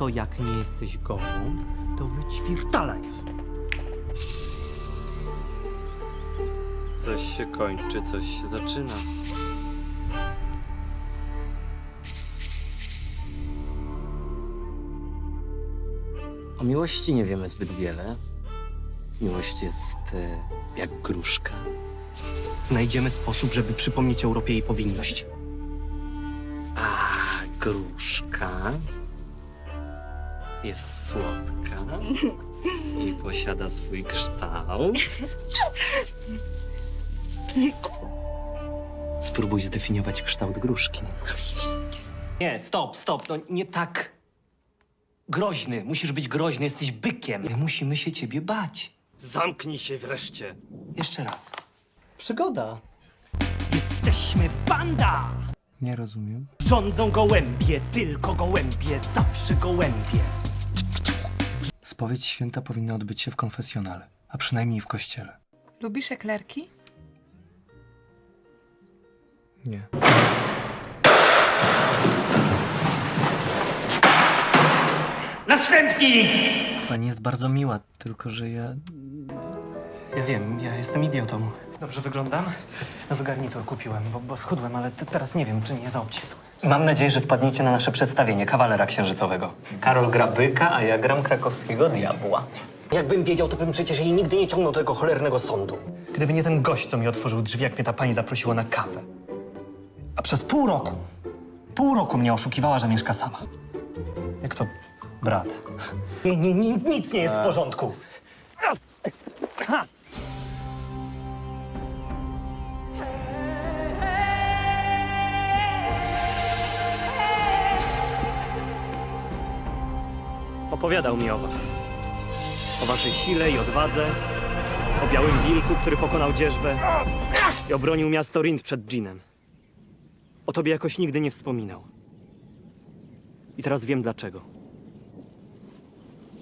to jak nie jesteś gołąb, to wyćwirtalaj. Coś się kończy, coś się zaczyna. O miłości nie wiemy zbyt wiele. Miłość jest e, jak gruszka. Znajdziemy sposób, żeby przypomnieć Europie jej powinność. A gruszka jest słodka i posiada swój kształt. Spróbuj zdefiniować kształt gruszki. Nie, stop, stop, no nie tak. Groźny, musisz być groźny, jesteś bykiem. My musimy się ciebie bać. Zamknij się wreszcie. Jeszcze raz. Przygoda. Jesteśmy banda! Nie rozumiem. Rządzą gołębie, tylko gołębie, zawsze gołębie. Spowiedź święta powinna odbyć się w konfesjonale, a przynajmniej w kościele. Lubisz eklerki? Nie. Następni! Pani jest bardzo miła, tylko że ja... Ja wiem, ja jestem idiotą. Dobrze wyglądam? Nowy garnitur kupiłem, bo, bo schudłem, ale te- teraz nie wiem, czy nie za obcisły. Mam nadzieję, że wpadniecie na nasze przedstawienie Kawalera Księżycowego. Karol gra byka, a ja gram krakowskiego diabła. Jakbym wiedział, to bym przecież jej nigdy nie ciągnął do tego cholernego sądu. Gdyby nie ten gość, co mi otworzył drzwi, jak mnie ta pani zaprosiła na kawę. A przez pół roku, pół roku mnie oszukiwała, że mieszka sama. Jak to brat? Nie, nie, nie, nic nie jest w porządku. Opowiadał mi o was. O waszej sile i odwadze. O białym wilku, który pokonał dzierżbę. I obronił miasto Rind przed dżinem. O tobie jakoś nigdy nie wspominał. I teraz wiem dlaczego.